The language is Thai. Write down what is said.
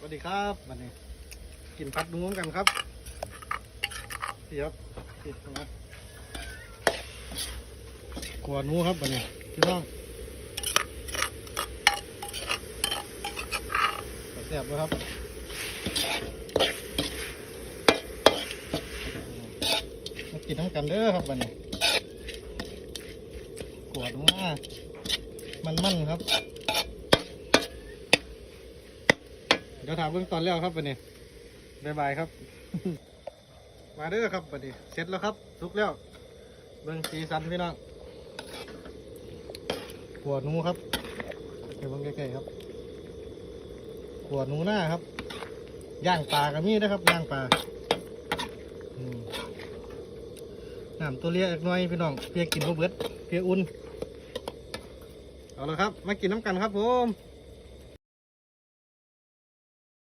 สวัสดีครับวันนี้ กินพัดนุ่มกันครับพี่ครับพี่ตรงนั้นกวหนูครับวันนี้พี่น้องแซ่บเลยครับมากินทั้งกันเด้อครับวันนี้กวหนูมามันครับ เดี๋ยวถามเบื้องตอนแล้วครับวันนี้บายบายครับ มาเด้อครับวันนี้เสร็จแล้วครับสุกแล้วเบื้องสีสันพี่น้องขวหนูครับเดี๋ยวเบื้องใกล้ๆครับขวหนูหน้าครับย่างปลากับมีนะครับย่างปลาน้ำตัวเลี้ยอีกหน่อยพี่น้องเพียกินบ่เบิดเพียอุ่นเอาละครับ มากินน้ำกันครับผม